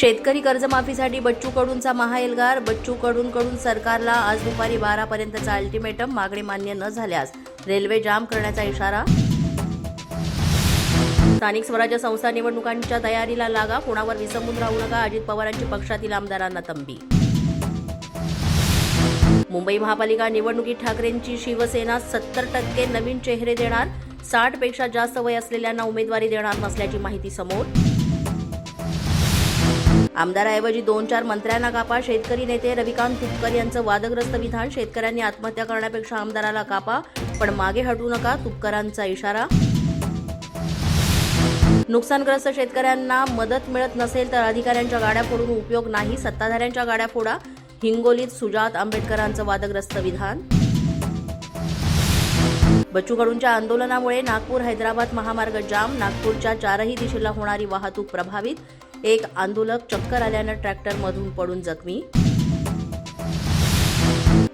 शेतकरी कर्जमाफीसाठी बच्चू कडूंचा महाएल्गार बच्चू कडून कडून सरकारला आज दुपारी बारापर्यंतचा अल्टिमेटम मागणी मान्य न झाल्यास रेल्वे जाम करण्याचा इशारा? स्थानिक स्वराज्य संस्था निवडणुकांच्या तयारीला लागा कोणावर विसंबून राहू नका अजित पवारांची पक्षातील आमदारांना तंबी. मुंबई महापालिका निवडणुकीत ठाकरेंची शिवसेना सत्तर टक्के नवीन चेहरे देणार साठपेक्षा जास्त वय असलेल्यांना उमेदवारी देणार नसल्याची माहिती समोर? आमदाराऐवजी दोन चार मंत्र्यांना कापा. शेतकरी नेते रविकांत तुपकर यांचं वादग्रस्त विधान. शेतकऱ्यांनी आत्महत्या करण्यापेक्षा आमदाराला कापा. पण मागे हटू नका तुपकरांचा इशारा. नुकसानग्रस्त शेतकऱ्यांना मदत मिळत नसेल तर अधिकाऱ्यांच्या गाड्या फोडून उपयोग नाही सत्ताधाऱ्यांच्या गाड्या फोडा. हिंगोलीत सुजात आंबेडकरांचं वादग्रस्त विधान. बच्चू कडूंच्या आंदोलनामुळे नागपूर हैदराबाद महामार्ग जाम. नागपूरच्या चारही दिशेला होणारी वाहतूक प्रभावित. एक आंदोलक चक्कर आल्यानं ट्रॅक्टरमधून पडून जखमी.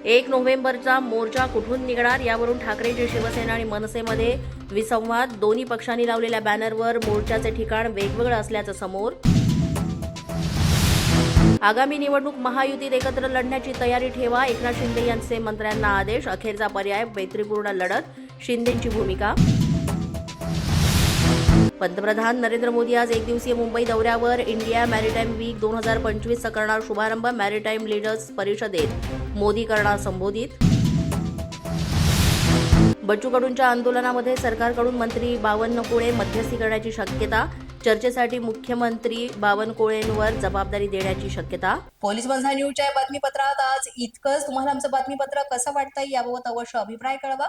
एक नोव्हेंबरचा मोर्चा कुठून निघणार यावरून ठाकरेंची शिवसेना आणि मनसेमध्ये विसंवाद. दोन्ही पक्षांनी लावलेल्या बॅनरवर मोर्चाचे ठिकाण वेगवेगळं असल्याचं समोर. आगामी निवडणूक महायुतीत एकत्र लढण्याची तयारी ठेवा एकनाथ शिंदे यांचे मंत्र्यांना आदेश. अखेरचा पर्याय मैत्रीपूर्ण लढत शिंदेची भूमिका. पंतप्रधान नरेंद्र मोदी आज एक दिवसीय मुंबई दौऱ्यावर इंडिया मॅरिटाईम वीक दोन हजार पंचवीसचा करणार शुभारंभ मॅरिटाईम लीडर्स परिषदेत. मोदी करणार संबोधित. बच्चू कडूंच्या आंदोलनामध्ये सरकारकडून मंत्री बावनकुळे मध्यस्थी करण्याची शक्यता चर्चेसाठी मुख्यमंत्री बावनकुळेंवर जबाबदारी देण्याची शक्यता. पोलीस बंधा न्यूजच्या बातमीपत्रात आज इतकंच. तुम्हाला आमचं बातमीपत्र कसं वाटतंय याबाबत अवश्य अभिप्राय कळवा.